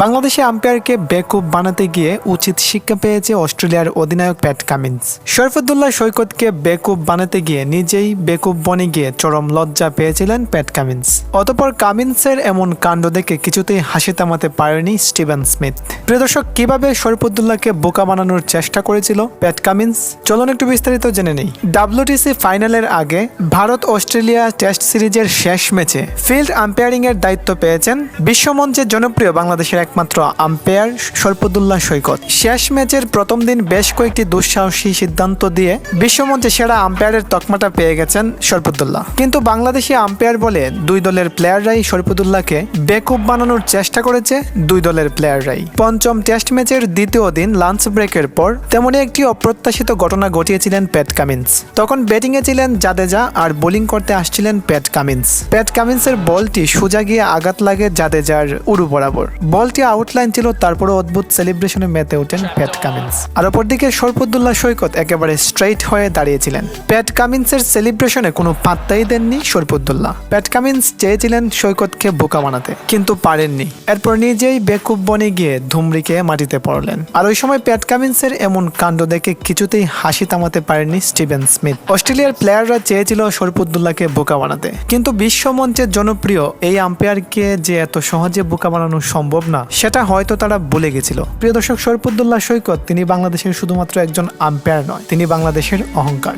বাংলাদেশে আম্পায়ারকে বেকুব বানাতে গিয়ে উচিত শিক্ষা পেয়েছে অস্ট্রেলিয়ার অধিনায়ক প্যাট কামিন্স। শরফুদ্দুল্লাহ সৈকতকে বেকুব বানাতে গিয়ে নিজেই বেকুব বনে গিয়ে চরম লজ্জা পেয়েছিলেন প্যাট কামিন্স। অতপর কামিন্সের এমন কাণ্ড দেখে কিছুতেই হাসি থামাতে পারেনি স্টিভেন স্মিথ। প্রিয় দর্শক, কীভাবে শরফুদ্দুল্লাহকে বোকা বানানোর চেষ্টা করেছিল প্যাট কামিন্স? চলুন একটু বিস্তারিত জেনে নেই। ডাব্লিউটিসি ফাইনালের আগে ভারত অস্ট্রেলিয়া টেস্ট সিরিজের শেষ ম্যাচে ফিল্ড আম্পায়ারিং এর দায়িত্ব পেয়েছেন বিশ্বমঞ্চে জনপ্রিয় বাংলাদেশের একমাত্র আম্পায়ার সরফুদ্দুল্লাহ সৈকত। শেষ ম্যাচের প্রথম দিন বেশ কয়েকটি দুঃসাহসী সিদ্ধান্ত দিয়ে বিশ্বমঞ্চে সেরা আম্পায়ারের তকমাটা পেয়ে গেছেন সরফুদ্দুল্লাহ কিন্তু বাংলাদেশি আম্পায়ার বলে দুই দলের প্লেয়াররাই সরফুদ্দুল্লাহকে বেকুব বানানোর চেষ্টা করেছে দুই দলের প্লেয়াররাই। পঞ্চম টেস্ট ম্যাচের দ্বিতীয় দিন লাঞ্চ ব্রেকের পর তেমনই একটি অপ্রত্যাশিত ঘটনা ঘটিয়েছিলেন প্যাট কামিন্স। তখন ব্যাটিংয়ে ছিলেন জাদেজা আর বোলিং করতে আসছিলেন প্যাট কামিন্স। প্যাট কামিন্সের বলটি সোজা গিয়ে আঘাত লাগে জাদেজার উরু বরাবর। বলটি আউটলাইন ছিল তারপরে অদ্ভুত সেলিব্রেশনে মেতে ওঠেন প্যাট কামিন্স আর অপরদিকে সরফুদ্দুল্লাহ সৈকত একেবারে স্ট্রেইট হয়ে দাঁড়িয়েছিলেন। প্যাট কামিন্সের সেলিব্রেশনে কোনো পাত্তাই দেননি সরফুদ্দুল্লাহ প্যাট কামিন্স চেয়েছিলেন সৈকতকে বোকা বানাতে, কিন্তু পারেননি। এরপর নিজেই বেকুব বনে গিয়ে ধুমরিকে মাটিতে পড়লেন। আর ওই সময় প্যাট কামিন্সের এমন কাণ্ড দেখে কিছুতেই হাসি থামাতে পারেননি স্টিভেন স্মিথ। অস্ট্রেলিয়ার প্লেয়াররা চেয়েছিল শরফুদ্দুল্লাহকে বোকা বানাতে, কিন্তু বিশ্বমঞ্চের জনপ্রিয় এই আম্পায়ারকে যে এত সহজে বোকা বানানো সম্ভব না। সেটা হয়তো তারা বলে গেছিল। প্রিয় দর্শক সৈকত, তিনি বাংলাদেশের শুধুমাত্র একজন আম্পায়ার নয়, তিনি বাংলাদেশের অহংকার।